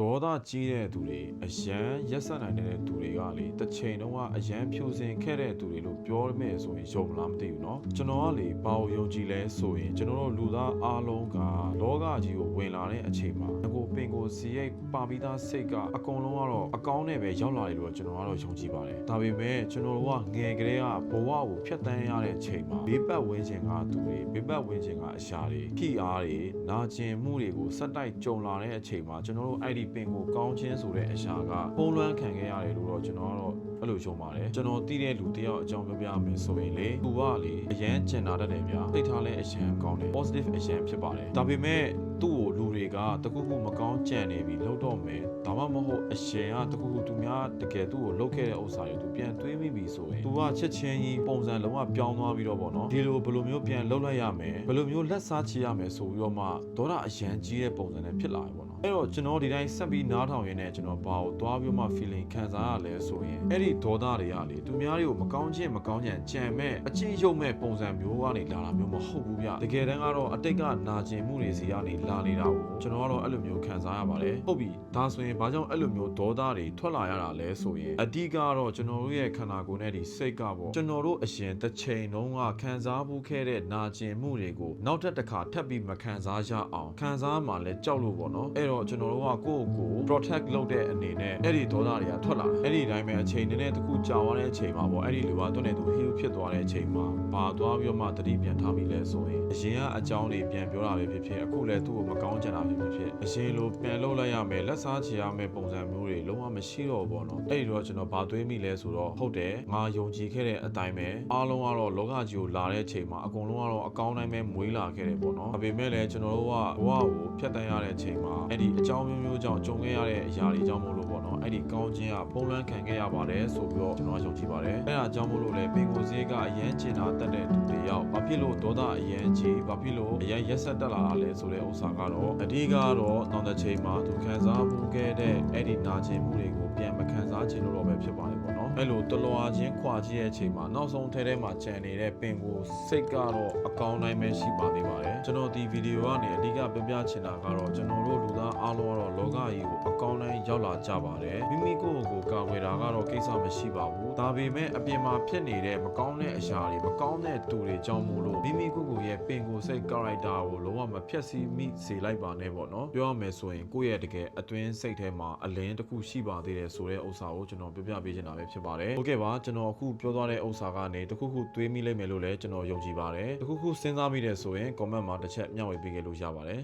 ဒေါသကြီးတဲ့သူတွေအယမ်းရက်ဆက်နိုင်တဲ့သူတွေကလေတစ်ချိန်တုန်းကအယမ်းဖြူစင်ခဲ့တဲ့သူတွေလို့ပြောရမယ်ဆိုရင်ယုံမလားမသိဘူးเนาะကျွန်တော်ကလေဘာကိုယုံကြည်လဲဆိုရင်ကျွန်တော်တို့လူသားအားလုံးကလောကကြီးကိုဝင်လာတဲ့အချိန်မှာငကိုပင်ကိုစီရိတ်ပါပြီးသားစိတ်ကအကုန်လုံးကတော့အကောင်းနဲ့ပဲရောက်လာတယ်လို့ကျွန်တော်ကတော့ယုံကြည်ပါတယ်ဒါပေမဲ့ကျွန်တော်တို့ကငယ်ကလေးကဘဝကိုဖျက်ဆီးရတဲ့အချိန်မှာဘေးပတ်ဝန်းကျင်ကသူတွေဘေးပတ်ဝန်းကျင်ကအရာတွေဖိအားတွေနာကျင်မှုတွေကိုစက်တိုက်ကြုံလာတဲ့အချိန်မှာကျွန်တော်တို့အဲ့ဒီ ပင်ကိုကောင်းခြင်းဆိုတဲ့အရာကပုံလွှမ်းခံခဲ့ရတယ်လို့တော့ကျွန်တော်ကတော့အဲ့လိုယုံပါတယ်ကျွန်တော်တည်တဲ့လူတယောက်အကြောင်းပြောပြရမယ်ဆိုရင်လေသူကလေအရန်ကျင်နာတတ်တယ်ဗျာသိထားလဲအရန်ကောင်းတယ် positive အရန်ဖြစ်ပါတယ်ဒါပေမဲ့သူ့ကိုလူတွေကတခုခုမကောင်းကြံနေပြီလောက်တော့မယ်ဒါမှမဟုတ်အရှင်ကတခုခုသူများတကယ်သူ့ကိုလှုပ်ခဲ့တဲ့ဥစ္စာတွေသူပြန်တွေးမိပြီဆိုရင်သူကချက်ချင်းကြီးပုံစံလုံးဝပြောင်းသွားပြီးတော့ပေါ့နော်ဒီလိုဘယ်လိုမျိုးပြန်လှုပ်လိုက်ရမယ်ဘယ်လိုမျိုးလက်စားချရမယ်ဆိုပြီးတော့မှဒေါသအရန်ကြီးတဲ့ပုံစံနဲ့ဖြစ်လာတယ်ပေါ့နော် အဲ့တော့ကျွန်တော်ဒီတိုင်းဆက်ပြီးနားထောင်ရင်းနဲ့ကျွန်တော်ဘာကိုသွားပြီးမှ feeling ခံစားရလဲဆိုရင်အဲ့ဒီဒေါသတွေကလေသူများတွေကိုမကောင်းခြင်းမကောင်းခြင်းကြံမဲ့အချင်းရုပ်မဲ့ပုံစံမျိုးကနေလာတာမျိုးမဟုတ်ဘူးဗျတကယ်တမ်းကတော့အတိတ်ကနာကျင်မှုတွေစီကနေလာနေတာကိုကျွန်တော်ကတော့အဲ့လိုမျိုးခံစားရပါတယ်ဟုတ်ပြီဒါဆိုရင်ဘာကြောင့်အဲ့လိုမျိုးဒေါသတွေထွက်လာရတာလဲဆိုရင်အဓိကတော့ကျွန်တော်တို့ရဲ့ခန္ဓာကိုယ်နဲ့ဒီစိတ်ကပေါ့ကျွန်တော်တို့အရင်တစ်ချိန်တုန်းကခံစားမှုခဲ့တဲ့နာကျင်မှုတွေကိုနောက်ထပ်တစ်ခါထပ်ပြီးမခံစားရအောင်ခံစားမှလည်းကြောက်လို့ပေါ့နော်အဲ့တော့ကျွန်တော်တို့ကကိုယ့်ကိုယ်ကို protect လုပ်တဲ့အနေနဲ့အဲ့ဒီဒေါသတွေကထွက်လာတယ်အဲ့ဒီအတိုင်းပဲအချိန်နည်းနည်းတစ်ခုကြာသွားတဲ့အချိန်မှာပေါ့အဲ့ဒီလူကတွန်းနေသူ hero ဖြစ်သွားတဲ့အချိန်မှာဘာသွားပြီးတော့မှတတိပြန်ထားပြီလဲဆိုရင်အရင်ကအကြောင်းတွေပြန်ပြောတာပဲဖြစ်ဖြစ်အခုလည်းသူ့ကိုမကောင်းကြတာပဲဖြစ်ဖြစ်အရင်လိုပြန်လုပ်လိုက်ရမယ်လက်စားချရမယ်ပုံစံမျိုးတွေလုံးဝမရှိတော့ဘူးပေါ့နော်အဲ့ဒီတော့ကျွန်တော်ဘာတွေးမိလဲဆိုတော့ဟုတ်တယ်ငါယုံကြည်ခဲ့တဲ့အတိုင်းပဲအားလုံးကတော့လောကကြီးကိုလာတဲ့အချိန်မှာအကုန်လုံးကတော့အကောင်းတိုင်းပဲမွေးလာခဲ့တယ်ပေါ့နော်ဒါပေမဲ့လည်းကျွန်တော်တို့ကဘဝကိုဖျက်တမ်းရတဲ့အချိန်မှာအဲ့ဒီအကြောင်းမျိုးမျိုးကြောင့်ကြုံခဲ့ရတဲ့အရာတွေကြောင့်မို့လို့ပေါ့နော်အဲ့ဒီကောင်းခြင်းကပုံလန်းခံခဲ့ရပါတယ်ဆိုပြီးတော့ကျွန်တော်ကယုံကြည်ပါတယ်အဲ့ဒါကြောင့်မို့လို့လည်းပင်ကိုစည်းကအရန်ကျင်တာတက်တဲ့သူတွေရောက်ဘာဖြစ်လို့ဒေါသအရန်ကြီးဘာဖြစ်လို့အရန်ရက်ဆက်တက်လာတာလဲဆိုတဲ့ဥစ္စာကတော့အဓိကတော့နောက်တစ်ချိန်မှာသူခံစားမှုခဲ့တဲ့အဲ့ဒီနာကျင်မှုတွေကိုပြန်မခံစားခြင်းလို့တော့ပဲဖြစ်ပါတယ်ပေါ့နော်အဲ့လိုတလွာချင်းခွာကြည့်တဲ့အချိန်မှာနောက်ဆုံးထဲထဲမှာကြံနေတဲ့ပင်ကိုစိတ်ကတော့အကောင်းတိုင်းပဲရှိပါသေးပါတယ်ကျွန်တော်ဒီဗီဒီယိုကနေအဓိကပြပြချင်တာကတော့ကျွန်တော်တို့လူသားအားလုံးကတော့လောကကြီးကိုအကောင်းတိုင်းရောက်လာကြပါတယ်မိမိကိုယ့်ကိုယ်ကိုကာကွယ်တာကတော့ကိစ္စမရှိပါဘူးဒါပေမဲ့အပြင်မှာဖြစ်နေတဲ့မကောင်းတဲ့အရာတွေမကောင်းတဲ့သူတွေကြောင့်မို့လို့မိမိကိုယ့်ကိုယ်ရဲ့ပင်ကိုယ်စိတ် character ကိုလုံးဝမဖြတ်စည်းမိစေလိုက်ပါနဲ့ပေါ့နော်ပြောရမယ်ဆိုရင်ကိုယ့်ရဲ့တကယ်အတွင်းစိတ်ထဲမှာအလင်းတစ်ခုရှိပါသေးတယ်ဆိုတဲ့ဥစ္စာကိုကျွန်တော်ပြပြပေးချင်တာပဲဖြစ်ပါတယ်ဟုတ်ကဲ့ပါကျွန်တော်အခုပြောသွားတဲ့ဥစ္စာကနေတစ်ခုခုတွေးမိလိမ့်မယ်လို့လည်းကျွန်တော်ယုံကြည်ပါတယ်တစ်ခုခုစဉ်းစားမိတယ်ဆိုရင် comment မှာတစ်ချက်မျှဝေပေးခဲ့လို့ရပါတယ်